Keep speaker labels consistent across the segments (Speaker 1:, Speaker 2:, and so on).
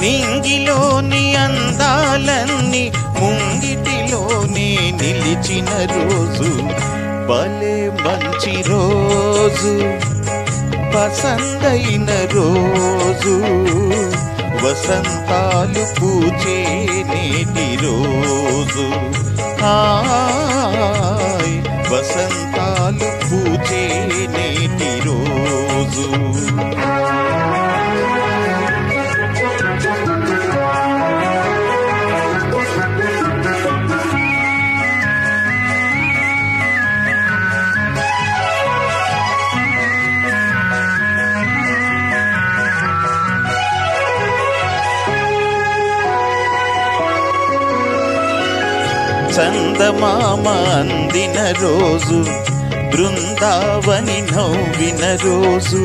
Speaker 1: నింగిలోని అందాలన్నీ ముంగిటిలోనే నిలిచిన రోజు. భలే మంచి రోజు. పసందైన రోజు. వసంతాలు పూచే నేటి రోజు. వసంతాలు పూచే నేటి రోజు. చందమామ అందిన రోజు బృందావని నవ్విన రోజు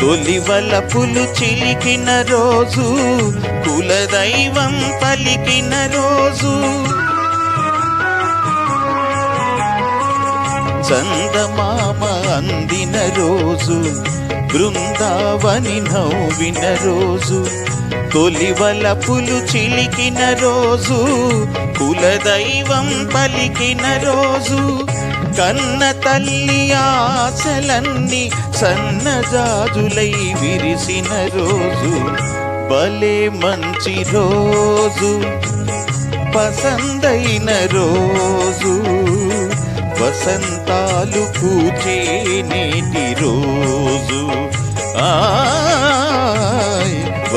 Speaker 1: తొలివలపులు చిలికిన రోజు కులదైవం పలికిన రోజు. చందమామ అందిన రోజు బృందావని నవ్విన రోజు తొలివలపులు చిలికిన రోజు కులదైవం పలికిన రోజు. కన్న తల్లి ఆశలన్నీ సన్నజాజులై విరిసిన రోజు. భలే మంచి రోజు పసందైన రోజు. వసంతాలు పూచే నేటి రోజు. ఆ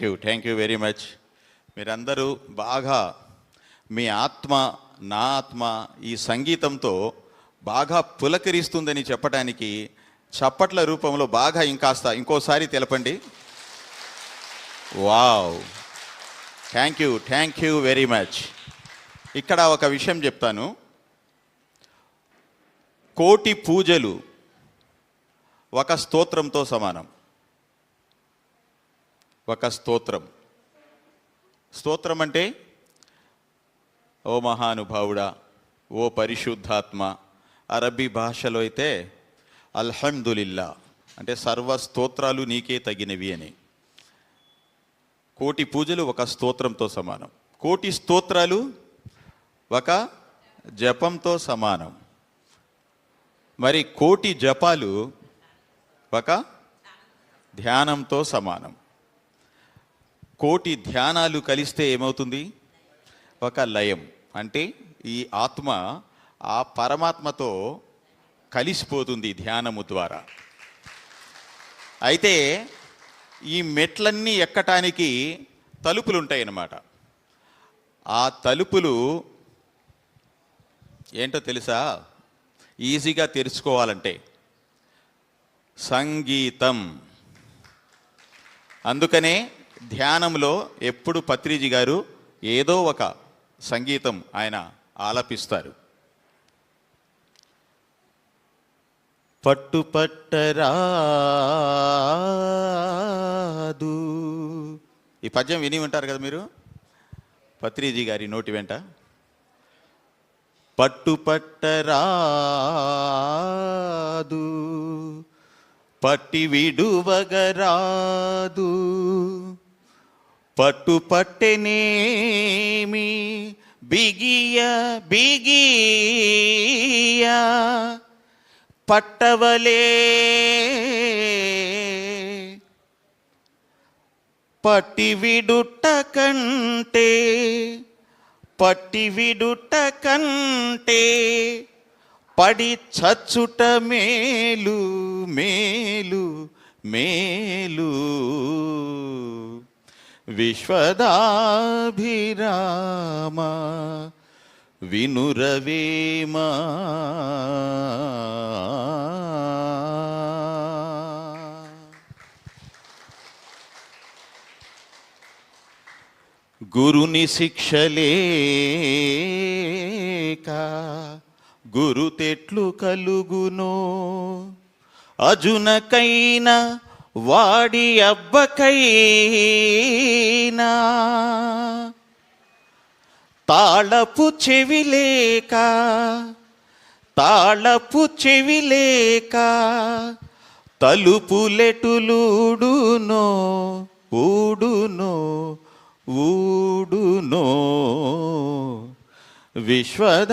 Speaker 1: thank you thank you very much మీరందరూ బాగా మీ ఆత్మ నా ఆత్మ ఈ సంగీతంతో బాగా పులకరిస్తుందని చెప్పడానికి చప్పట్ల రూపంలో బాగా ఇంకాస్త ఇంకోసారి తెలపండి. Wow thank you thank you very much ఇక్కడ ఒక విషయం చెప్తాను. కోటి పూజలు ఒక స్తోత్రంతో సమానం. ఒక స్తోత్రం. స్తోత్రం అంటే ఓ మహానుభావుడా ఓ పరిశుద్ధాత్మ అరబీ భాషలో అయితే అల్హమ్దులిల్లా అంటే సర్వ స్తోత్రాలు నీకే తగినవి అని. కోటి పూజలు ఒక స్తోత్రంతో సమానం. కోటి స్తోత్రాలు ఒక జపంతో సమానం. మరి కోటి జపాలు ఒక ధ్యానంతో సమానం. కోటి ధ్యానాలు కలిస్తే ఏమవుతుంది? ఒక లయం. అంటే ఈ ఆత్మ ఆ పరమాత్మతో కలిసిపోతుంది ధ్యానము ద్వారా. అయితే ఈ మెట్లన్నీ ఎక్కటానికి తలుపులు ఉంటాయి అన్నమాట ఆ తలుపులు ఏంటో తెలుసా? ఈజీగా తెరుచుకోవాలంటే సంగీతం. అందుకనే ధ్యానంలో ఎప్పుడు పత్రిజీ గారు ఏదో ఒక సంగీతం ఆయన ఆలపిస్తారు. పట్టుపట్టరాదు ఈ పద్యం విని ఉంటారు కదా మీరు? పత్రిజీ గారి నోటి వెంట. పట్టుపట్టరాదు పట్టి విడువగరాదు పట్టుపట్టెనేమి బిగియ బిగియ పట్టవలే. పట్టి విడుట కంటే పట్టి విడుట కంటే పడి చచ్చుట మేలు మేలు మేలు. విశ్వదాభిరామ వినురవేమ. గురుని శిక్షలేక గురు తెట్లు కలుగును. అజునకైనా వాడి అబ్బకైనా. తాళపు చెవిలేక తాళపు చెవిలేక తలుపులెటులుడునో ఊడునో ఊడునో. విశ్వదాభిరామా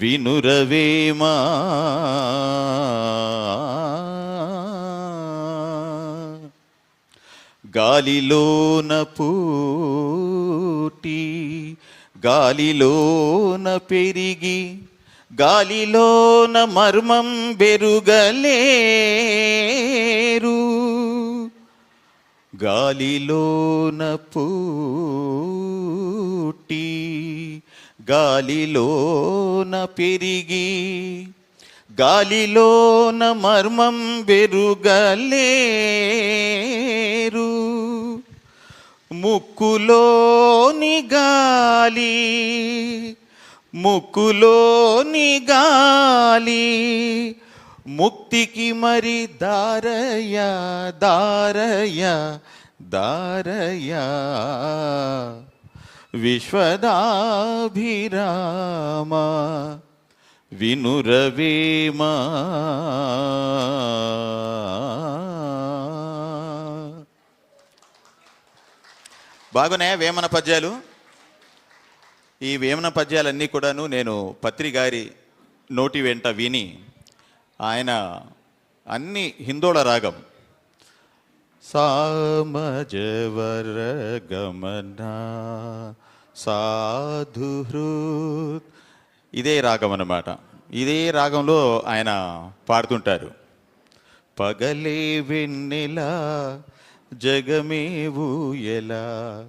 Speaker 1: వినురవేమా? గాలిలోన పూటి గాలిలోన పెరిగి గాలిలోన మర్మం బెరుగలేరు. గాలిలోన పూటి గాలిలోన పెరిగి గాలిలోన మర్మం పెరుగలేరు ముక్కులోని గాలి ముక్కులోని గాలి ముక్తికి మరి దారయ దారయ దారయ విశ్వదాభిరామ వినురవేమ. బాగున్నాయా వేమన పద్యాలు? ఈ వేమన పద్యాలన్నీ కూడాను నేను పత్రి గారి నోటి వెంట విని ఆయన అన్ని హిందోళ రాగం సామజవర గమనా సాధుహృత్. ఇదే రాగం అన్నమాట. ఇదే రాగంలో ఆయన పాడుతుంటారు. పగలే వెన్నెలా జగమేవు ఎలా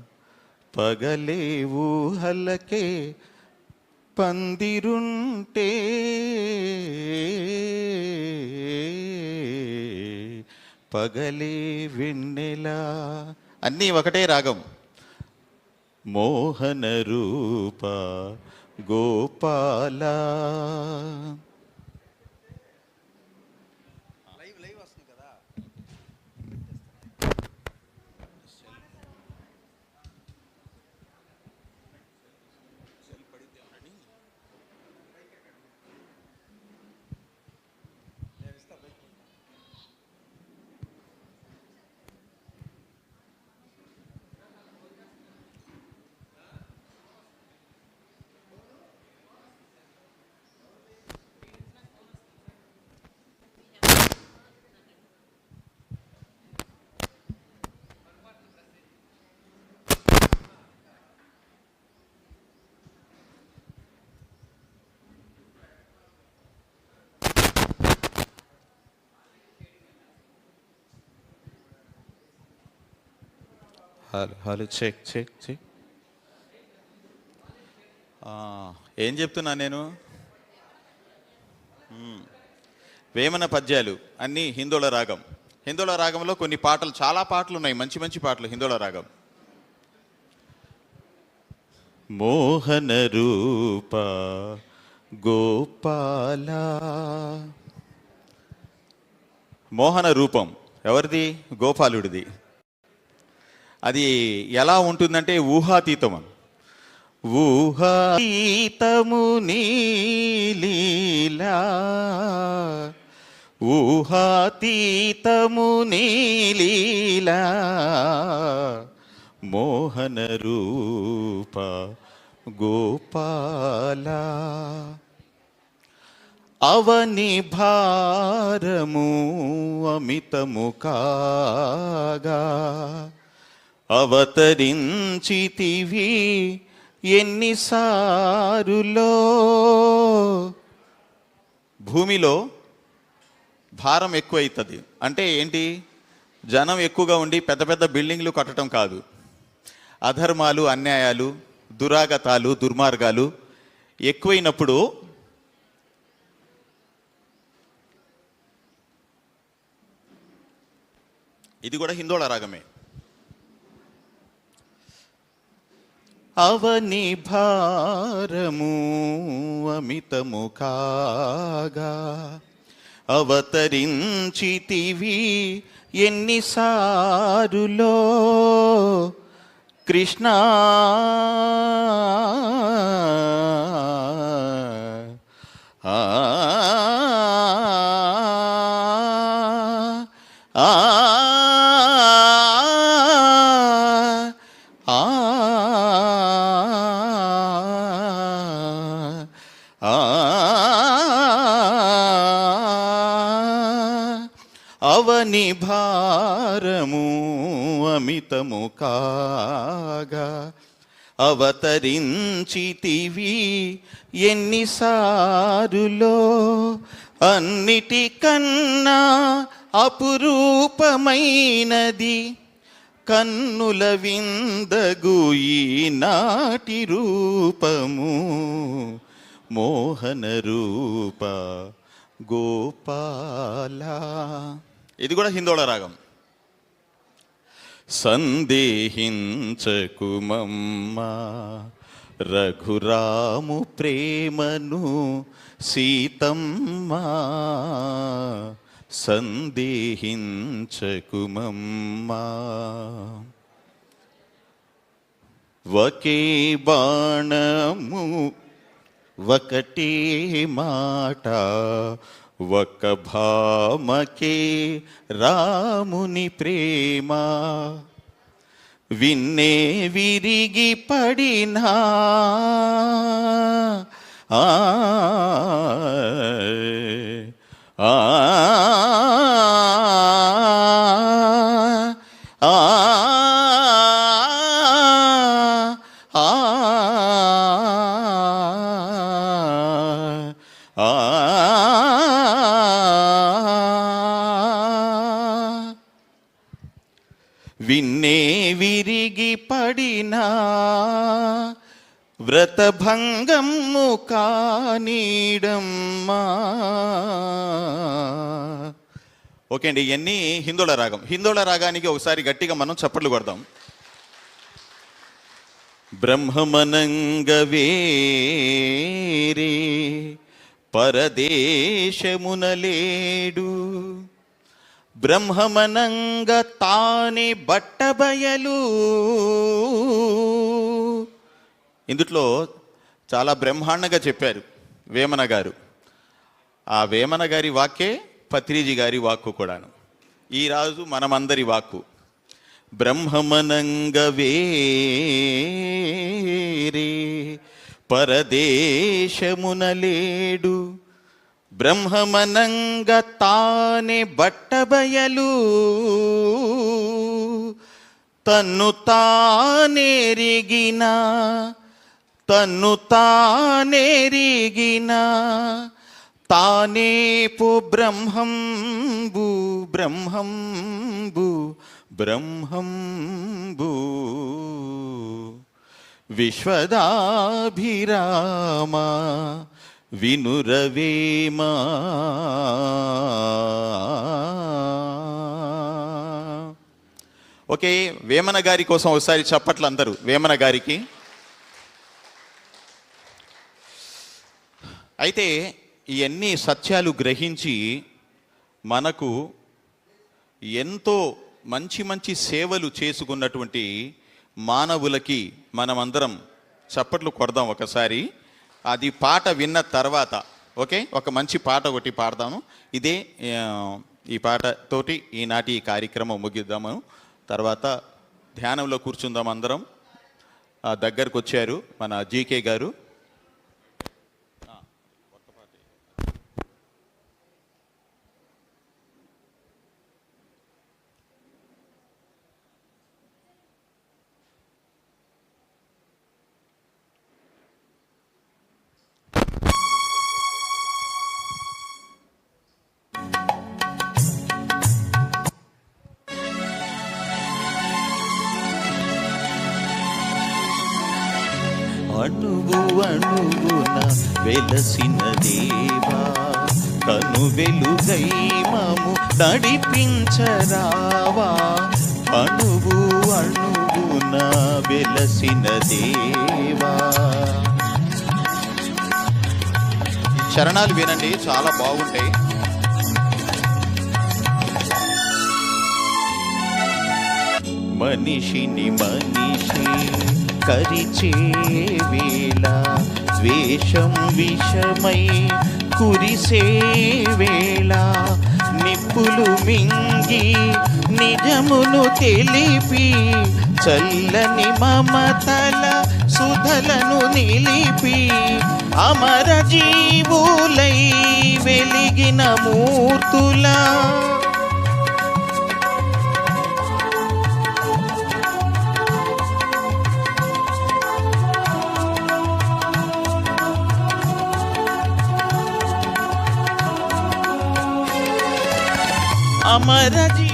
Speaker 1: పగలే ఊహలకే పందిరుంటే. పగలే వెన్నెలా అన్నీ ఒకటే రాగం. मोहनरूपा Gopala hello hello check check check. ఏం చెప్తున్నా నేను. వేమన పద్యాలు అన్నీ హిందోళ రాగం. హిందోళ రాగంలో కొన్ని పాటలు చాలా పాటలు ఉన్నాయి మంచి మంచి పాటలు హిందోళ రాగం. మోహన రూప గోపాల. మోహన రూపం ఎవరిది? గోపాలుడిది. అది ఎలా ఉంటుందంటే ఊహాతీతం అని. ఊహాతీతము నీలీలా ఊహాతీతము నీలీలా మోహన రూప గోపాల. అవని భారము అమితము కాగా. అవతరించితివి ఎన్నిసారులో? భూమిలో భారం ఎక్కువ అవుతుంది అంటే ఏంటి? జనం ఎక్కువగా ఉండి పెద్ద పెద్ద బిల్డింగ్లు కట్టడం కాదు. అధర్మాలు అన్యాయాలు దురాగతాలు దుర్మార్గాలు ఎక్కువైనప్పుడు ఇది కూడా హిందోళ రాగమే. అవని భారము అమితము కాగా అవతరించితివి ఎన్నిసారులో? కృష్ణ ఆ ఆ భారము అమితము కాగా అవతరించితివి ఎన్నిసారులో? అన్నిటికన్నా అపురూపమైనది కన్నుల విందగు నాటి రూపము. మోహన రూప గోపాలా ఇది కూడా హిందోళ రాగం. సందేహించకుమమ్మా రఘురాము ప్రేమను సీతమ్మా సందేహించకుమమ్మా. ఒకే బాణము ఒకటే మాట ఒక భామకే రాముని ప్రేమ. విన్నే విరిగి పడినా ఆ ఆ ఆ ఆ వ్రతభంగము కానీడమ్మా. ఓకే అండి ఇవన్నీ హిందోళ రాగం. హిందోళ రాగానికి ఒకసారి గట్టిగా మనం చప్పట్లు కొడదాం. బ్రహ్మమనంగ వేరే పరదేశమునలేడు బ్రహ్మమనంగ తానే బట్టబయలు. ఇందుట్లో చాలా బ్రహ్మాండంగా చెప్పారు వేమన గారు. ఆ వేమన గారి వాక్యే పత్రిజీ గారి వాక్కు కూడాను. ఈ రాజు మనమందరి వాక్కు. బ్రహ్మమనంగ వేరే పరదేశమునలేడు బ్రహ్మమనంగ తానే బట్టబయలు. తన్ను తానేరిగినా తను తానేరిగిన తానేపు బ్రహ్మంబు బ్రహ్మంబు బ్రహ్మంబు. విశ్వదాభిరామ వినురవేమా ఓకే వేమన గారి కోసం ఒకసారి చప్పట్లు అందరూ వేమన గారికి. అయితే ఇవన్నీ సత్యాలు గ్రహించి మనకు ఎంతో మంచి మంచి సేవలు చేసుకున్నటువంటి మానవులకి మనమందరం చప్పట్లు కొడదాం ఒకసారి. అది పాట విన్న తర్వాత ఓకే? ఒక మంచి పాట ఒకటి పాడదాము. ఇదే ఈ పాటతోటి ఈనాటి ఈ కార్యక్రమం ముగిద్దాము. తర్వాత ధ్యానంలో కూర్చుందాం అందరం. ఆ, దగ్గరకు వచ్చారు మన జీకే గారు. వెలసిన దేవా కను వెలుగై మము నడిపించరావా. అణువు అణువున వెలసిన దేవా. చరణాలు వినండి చాలా బాగుంటాయి. మనిషిని మనిషి కరిచే వేళ ద్వేషం విషమై కురిసే వేళ నిప్పులు మింగి నిజమును తెలిపి చల్లని మమతల సుధలను నిలిపి అమర జీవులై వెలిగిన మూర్తులా అమర జీవులై